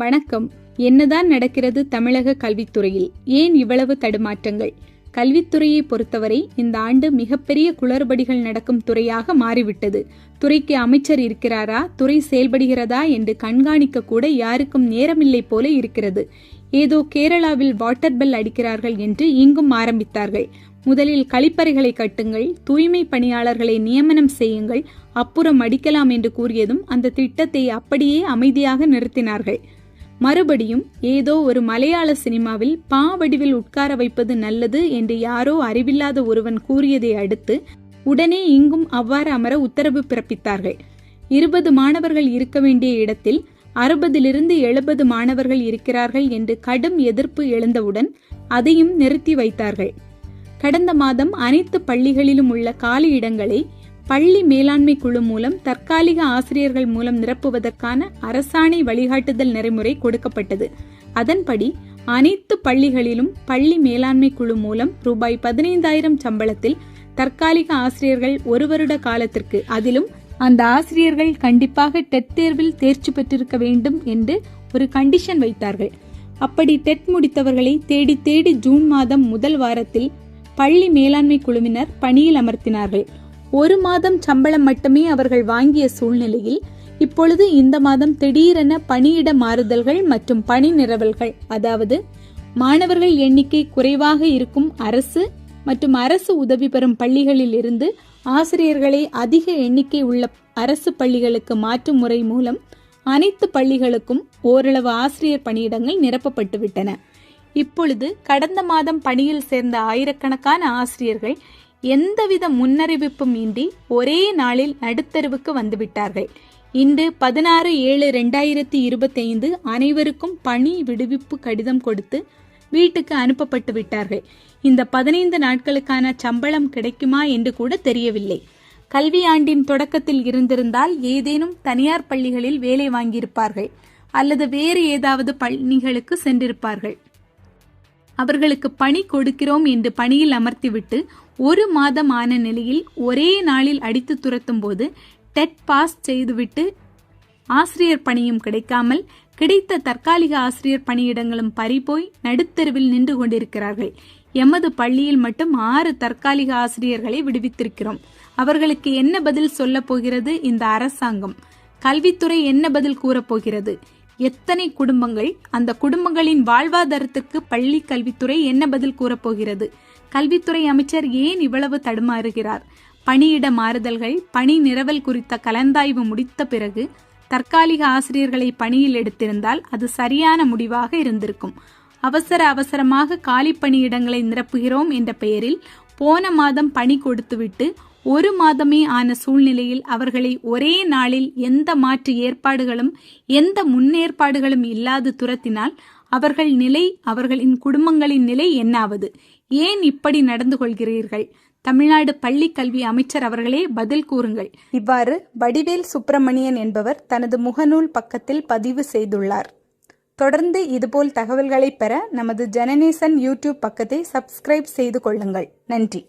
வணக்கம். என்னதான் நடக்கிறது தமிழக கல்வித்துறையில்? ஏன் இவ்வளவு தடுமாற்றங்கள்? கல்வித்துறையை பொறுத்தவரை இந்த ஆண்டு மிகப்பெரிய குளறுபடிகள் நடக்கும் துறையாக மாறிவிட்டது. துறைக்கு அமைச்சர் இருக்கிறாரா? துறை செயல்படுகிறதா என்று கண்காணிக்க கூட யாருக்கும் நேரமில்லை போல இருக்கிறது. ஏதோ கேரளாவில் வாட்டர் பெல் அடிக்கிறார்கள் என்று இங்கும் ஆரம்பித்தார்கள். முதலில் கழிப்பறைகளை கட்டுங்கள் தூய்மை பணியாளர்களை நியமனம் செய்யுங்கள் அப்புறம் அடிக்கலாம் என்று கூறியதும் அந்த திட்டத்தை அப்படியே அமைதியாக நிறுத்தினார்கள். மறுபடியும் ஏதோ ஒரு மலையாள சினிமாவில் பா வடிவில் உட்கார வைப்பது நல்லது என்று யாரோ அறிவில்லாத ஒருவன் கூறியதை அடுத்து உடனே இங்கும் அவ்வாறு அமர உத்தரவு பிறப்பித்தார்கள். இருபது மாணவர்கள் இருக்க வேண்டிய இடத்தில் அறுபதிலிருந்து எழுபது மாணவர்கள் இருக்கிறார்கள் என்று கடும் எதிர்ப்பு எழுந்தவுடன் அதையும் நிறுத்தி வைத்தார்கள். கடந்த மாதம் அனைத்து பள்ளிகளிலும் உள்ள காலி இடங்களை பள்ளி மேலாண்மை குழு மூலம் தற்காலிக ஆசிரியர்கள் மூலம் நிரப்புவதற்கான அரசாணை வழிகாட்டுதல் நெறிமுறை கொடுக்கப்பட்டது. அதன்படி அனைத்து பள்ளிகளிலும் பள்ளி மேலாண்மை குழு மூலம் ரூபாய் பதினைந்தாயிரம் சம்பளத்தில் தற்காலிக ஆசிரியர்கள் ஒரு வருட காலத்திற்கு அதிலும் அந்த ஆசிரியர்கள் கண்டிப்பாக டெட் தேர்வில் தேர்ச்சி பெற்றிருக்க வேண்டும் என்று ஒரு கண்டிஷன் வைத்தார்கள். அப்படி டெட் முடித்தவர்களை தேடி தேடி ஜூன் மாதம் முதல் வாரத்தில் பள்ளி மேலாண்மை குழுவினர் பணியில் அமர்த்தினார்கள். ஒரு மாதம் சம்பளம் மட்டுமே அவர்கள் வாங்கிய சூழ்நிலையில் இப்பொழுது இந்த மாதம் திடீரென பணியிட மாறுதல்கள் மற்றும் பணி நிரவல்கள் அதாவது மாணவர்கள் எண்ணிக்கை குறைவாக இருக்கும் அரசு மற்றும் அரசு உதவி பெறும் பள்ளிகளில் இருந்து ஆசிரியர்களை அதிக எண்ணிக்கை உள்ள அரசு பள்ளிகளுக்கு மாற்றும் முறை மூலம் அனைத்து பள்ளிகளுக்கும் ஓரளவு ஆசிரியர் பணியிடங்கள் நிரப்பப்பட்டுவிட்டன. இப்பொழுது கடந்த மாதம் பணியில் சேர்ந்த ஆயிரக்கணக்கான ஆசிரியர்கள் எந்தவித முன்னறிவிப்பும் இன்றி ஒரே நாளில் நடுத்தருவுக்கு வந்துவிட்டார்கள். இன்று பதினாறு ஏழு ரெண்டாயிரத்தி இருபத்தி ஐந்து அனைவருக்கும் பணி விடுவிப்பு கடிதம் கொடுத்து வீட்டுக்கு அனுப்பப்பட்டு விட்டார்கள். இந்த பதினைந்து நாட்களுக்கான சம்பளம் கிடைக்குமா என்று கூட தெரியவில்லை. கல்வி ஆண்டின் தொடக்கத்தில் இருந்திருந்தால் ஏதேனும் தனியார் பள்ளிகளில் வேலை வாங்கியிருப்பார்கள் அல்லது வேறு ஏதாவது பள்ளிகளுக்கு சென்றிருப்பார்கள். அவர்களுக்கு பணி கொடுக்கிறோம் என்று பணியில் அமர்த்திவிட்டு ஒரு மாதம் ஆன நிலையில் ஒரே நாளில் அடித்து துரத்தும் போது டெட் பாஸ் செய்துவிட்டு ஆசிரியர் பணியும் கிடைக்காமல் கிடைத்த தற்காலிக ஆசிரியர் பணியிடங்களும் பறிபோய் நடுத்தருவில் நின்று கொண்டிருக்கிறார்கள். எமது பள்ளியில் மட்டும் ஆறு தற்காலிக ஆசிரியர்களை விடுவித்திருக்கிறோம். அவர்களுக்கு என்ன பதில் சொல்ல போகிறது இந்த அரசாங்கம்? கல்வித்துறை என்ன பதில் கூறப்போகிறது எத்தனை குடும்பங்கள்? அந்த குடும்பங்களின் வாழ்வாதாரத்திற்கு பள்ளி கல்வித்துறை என்ன பதில் கூறப்போகிறது கல்வித்துறை அமைச்சர் ஏன் இவ்வளவு தடுமாறுகிறார்? பணியிட மாறுதல்கள் பணி நிரவல் குறித்த கலந்தாய்வு முடித்த பிறகு தற்காலிக ஆசிரியர்களை பணியில் எடுத்திருந்தால் அது சரியான முடிவாக இருந்திருக்கும். அவசர அவசரமாக காலி பணியிடங்களை நிரப்புகிறோம் என்ற பெயரில் போன மாதம் பணி கொடுத்துவிட்டு ஒரு மாதமே ஆன சூழ்நிலையில் அவர்களை ஒரே நாளில் எந்த மாற்று ஏற்பாடுகளும் எந்த முன்னேற்பாடுகளும் இல்லாது துரத்தினால் அவர்கள் நிலை அவர்களின் குடும்பங்களின் நிலை என்னாவது? ஏன் இப்படி நடந்து கொள்கிறீர்கள்? தமிழ்நாடு பள்ளி கல்வி அமைச்சர் அவர்களே பதில் கூறுங்கள். இவ்வாறு வடிவேல் சுப்பிரமணியன் என்பவர் தனது முகநூல் பக்கத்தில் பதிவு செய்துள்ளார். தொடர்ந்து இதுபோல் தகவல்களை பெற நமது ஜனநேசன் யூடியூப் பக்கத்தை சப்ஸ்கிரைப் செய்து கொள்ளுங்கள். நன்றி.